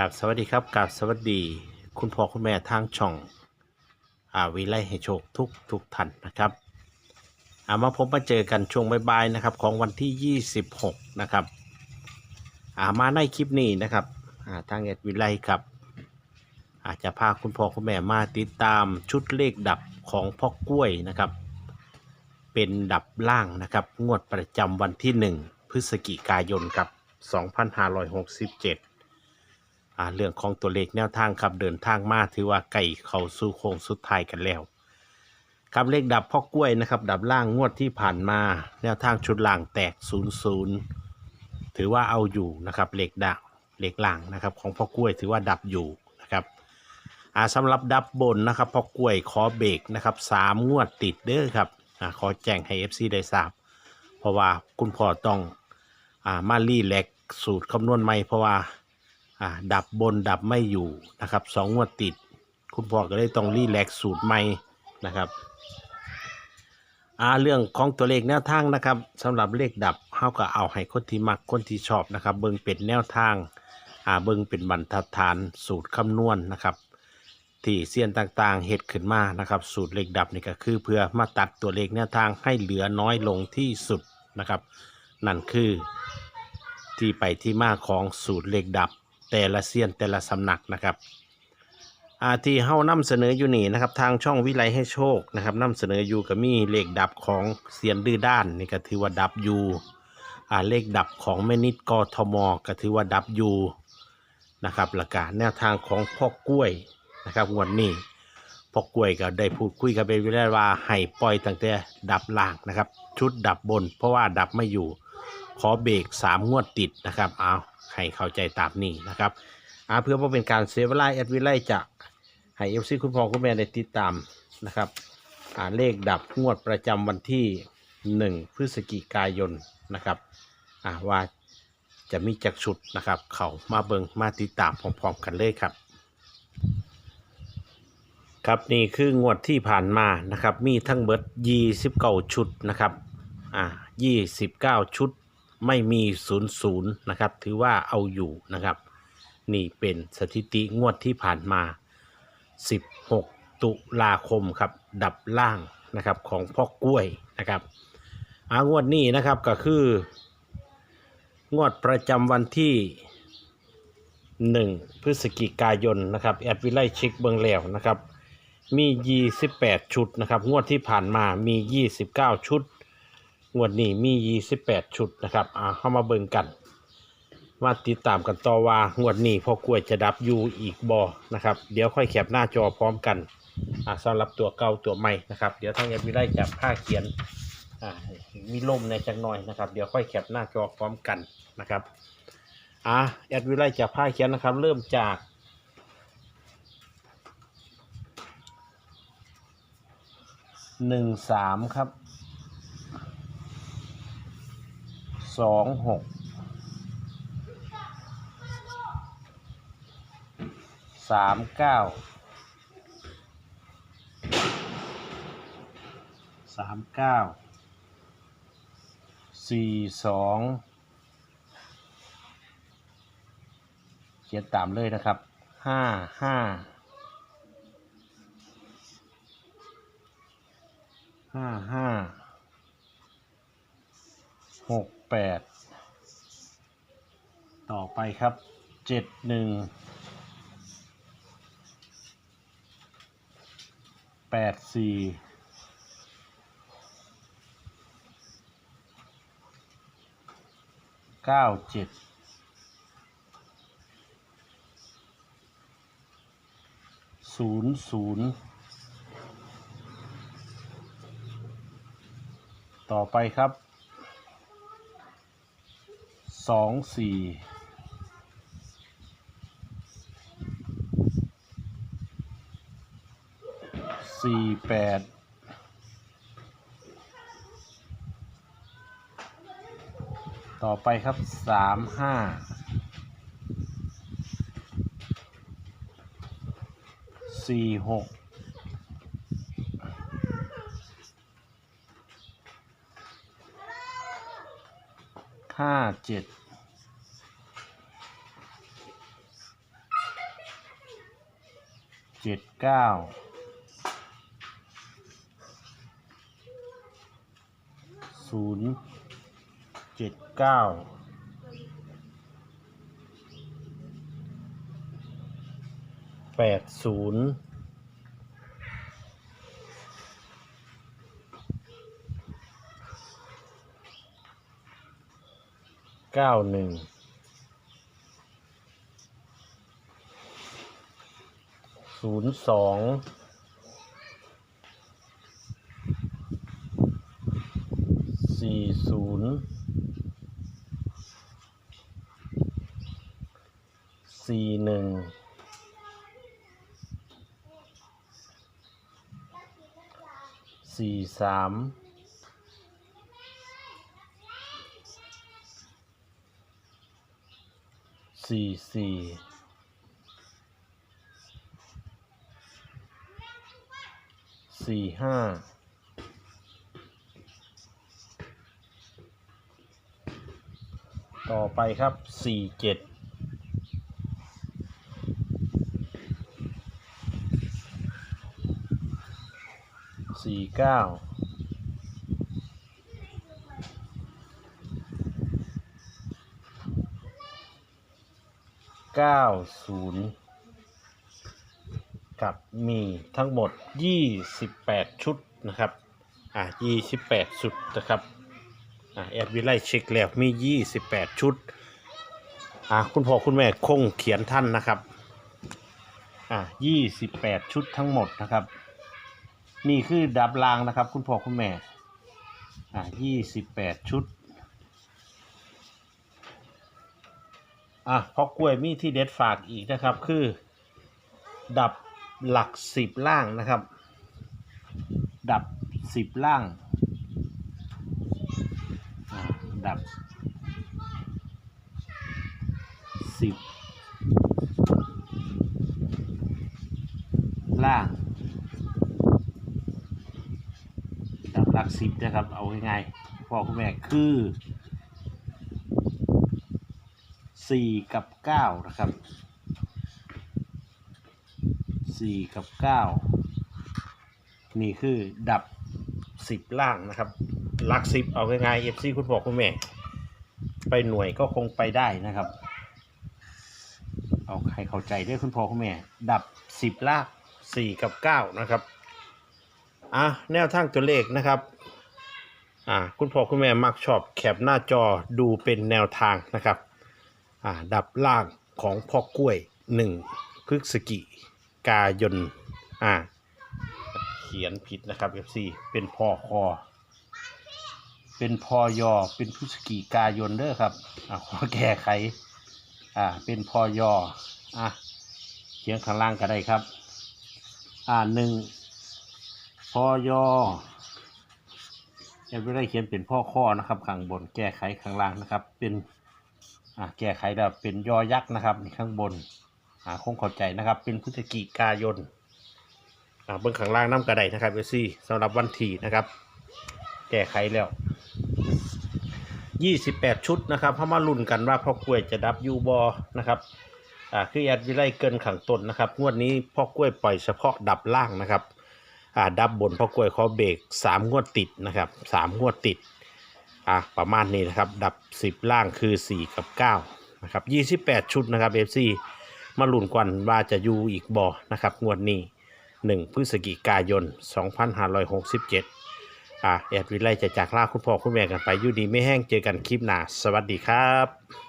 กับสวัสดีครับกับสวัสดี คุณพ่อคุณแม่ทางช่องอาวิไลให้โชคทุกทุกท่านนะครับอามาพบมาเจอกันช่วงบ่ายๆนะครับของวันที่ 26 นะครับอามาในคลิปนี้นะครับาทางเอ็ดวิไลครับ อาจจะพาคุณพ่อคุณแม่มาติดตามชุดเลขดับของพ่อกล้วยนะครับ เป็นดับล่างนะครับ งวดประจำวันที่ 1 พฤศจิกายนครับ 2567 อ่าเรื่องของตัวเลขแนวทางครับเดินทางมาถือว่าไก่เข้าสู่โค้งสุดท้ายกันแล้วครับเลขดับพ่อกล้วยนะครับ ดับล่างงวดที่ผ่านมา แนวทางชุดล่างแตก 0 0 ถือว่าเอาอยู่นะครับเลขดับเลขล่างนะครับ ของพ่อกล้วยถือว่าดับอยู่นะครับอ่าสำหรับดับบนนะครับพ่อกล้วยขอเบรกนะครับสามงวดติดเด้อครับอ่าขอแจ้งให้ FC ได้ทราบ เพราะว่าคุณพ่อต้องอ่ามารีแลกสูตรคำนวณใหม่เพราะว่า อ่าดับบนดับไม่อยู่นะครับสองงวดติด คุณพ่อก็เลยต้องรีแลกซ์สูตรใหม่นะครับอ่าเรื่องของตัวเลขแนวทางนะครับสำหรับเลขดับเฮาก็เอาให้คนที่มักคนที่ชอบนะครับ เบิ่งเป็นแนวทางอ่าเบิ่งเป็นบรรทัดฐานสูตรคำนวณนะครับ ที่เซียนต่างๆเฮ็ดขึ้นมานะครับ สูตรเลขดับนี่ก็คือเพื่อมาตัดตัวเลขแนวทางให้เหลือน้อยลงที่สุดนะครับ นั่นคือที่ไปที่มาของสูตรเลขดับ แต่ละเซียนแต่ละสำนักนะครับอาที่เฮานำเสนออยู่นี่นะครับทางช่องวิไลให้โชคนะครับนำเสนออยู่ก็มีเลขดับของเซียนดื้อด้านนี่ก็ถือว่าดับอยู่อ่าเลขดับของแม่นิดกทมก็ถือว่าดับอยู่นะครับหลักการแนวทางของพ่อกล้วยนะครับวันนี้พ่อกล้วยก็ได้พูดคุยกันไปวิไลว่าให้ปล่อยตั้งแต่ดับล่างนะครับ ชุดดับบน เพราะว่าดับไม่อยู่ขอเบรกสามงวดติดนะครับเอา ให้เข้าใจตามนี้นะครับอาเพื่อว่าเป็นการเซฟเวลาแอดวิไลจะให้เอฟซีคุณพ่อคุณแม่ได้ติดตามนะครับอ่าเลขดับงวดประจำวันที่ 1 พฤศจิกายนนะครับอ่าว่าจะมีจักชุดนะครับ เขามาเบิงมาติดตามพร้อมๆกันเลยครับ ครับนี่คืองวดที่ผ่านมานะครับ มีทั้งเบิด29 ชุดนะครับอ่า29 ชุด ไม่มีศูนย์ศูนย์นะครับ ถือว่าเอาอยู่นะครับ นี่เป็นสถิติงวดที่ผ่านมา 16 ตุลาคมครับ ดับล่างนะครับของพ่อกล้วยนะครับอางวดนี้นะครับก็คือ งวดประจำวันที่ 1 พฤศจิกายนนะครับแอดวิไลเช็คเบิงแล้วนะครับ มี 28 ชุดนะครับ งวดที่ผ่านมามี 29 ชุด งวดนี้มี 28 ชุดนะครับอ่าเข้ามาเบิ่งกัน มาติดตามกันต่อว่างวดนี้พอกล้วยจะดับอยู่อีกบอนะครับ เดี๋ยวค่อยแคปหน้าจอพร้อมกันอ่าสำหรับตัวเก่าตัวใหม่นะครับ เดี๋ยวทางแอปวิไลจับผ้าเขียนอ่ามีลมในจังหน่อยนะครับ เดี๋ยวค่อยแคปหน้าจอพร้อมกันนะครับอ่าแอดวิไลจับผ้าเขียนนะครับ เริ่มจากหนึ่งสามครับ สองหกสามเก้าสามเก้าสี่สองเขียนตามเลยนะครับห้าห้าห้าห้าหก แปดต่อไปครับเจ็ดหนึ่งแปดสี่เก้าเจ็ดศูนย์ศูนย์ต่อไปครับ สองสี่สี่แปดต่อไปครับสามห้าสี่หก ห้าเจ็ดเจ็ดเก้าศูนย์เจ็ดเก้าแปดศูนย์ เก้าหนึ่งศูนย์สองสี่ศูนย์สี่หนึ่งสี่สาม สี่สี่สี่ห้าต่อไปครับสี่เจ็ดสี่เก้า เก้าศูนย์กับมีทั้งหมด 28 ชุดนะครับ อ่า28 ชุดนะครับ อ่าแอดวิไลเช็คแล้วมี 28 ชุด อ่าคุณพ่อคุณแม่คงเขียนท่านนะครับ อ่า28 ชุดทั้งหมดนะครับ นี่คือดับรางนะครับ คุณพ่อคุณแม่ อ่า28 ชุด อะพอกล้วยมีที่เด็ดฝากอีกนะครับ คือ ดับหลักสิบล่างนะครับ ดับสิบล่างดับสิบล่าง ดับหลักสิบนะครับ เอาง่ายๆพ่อคุณแม่คือ สี่กับเก้านะครับสี่กับเก้านี่คือดับสิบล่างนะครับลักสิบเอาง่ายๆเอฟซีคุณพ่อคุณแม่ ไปหน่วยก็คงไปได้นะครับ เอาใครเข้าใจด้วยคุณพ่อคุณแม่ ดับสิบล่างสี่กับเก้านะครับอะแนวทางตัวเลขนะครับอ่าคุณพ่อคุณแม่มักชอบแคปหน้าจอดูเป็นแนวทางนะครับ ดับล่างของพ่อกล้วยหนึ่งพฤศจิกายนอ่าเขียนผิดนะครับ FC เป็นพอคอเป็นพอยอเป็นพฤศจิกายนเด้อครับอ่าขอแก้ไขอ่าเป็นพอยออะเขียนข้างล่างก็ได้ครับ อ่าหนึ่งพอยอยังไม่ได้เขียนเป็นพ่อข้อนะครับข้างบนแก้ไขข้างล่างนะครับ เป็น อ่าแก้ไขแล้วเป็นยอยักษ์นะครับในข้างบนอ่าคงเข้าใจนะครับ เป็นพฤศจิกายนอ่าเบื้องข้างล่างน้ำกระไดนะครับเอซี่สำหรับวันที่นะครับ แก้ไขแล้ว28ชุดนะครับเพราะมาลุ้นกันว่าพ่อกล้วยจะดับยูบอนะครับอ่าคือแอดวิไลเกินขังต้นนะครับงวดนี้พ่อกล้วยปล่อยเฉพาะดับล่างนะครับอ่าดับบนพ่อกล้วยขอเบรก3งวดติดนะครับ3งวดติด อะประมาณนี้นะครับ ดับ 10 ล่างคือ 4 กับ9นะครับ28 ชุดนะครับเอฟซีมาลุ่นกันว่าจะอยู่อีกบ่อนะครับ งวดนี้ 1 พฤศจิกายน 2567 อะแอดวิไลจะจากลาคุณพ่อคุณแม่กันไปอยู่ดีไม่แห้งเจอกันคลิปหน้า สวัสดีครับ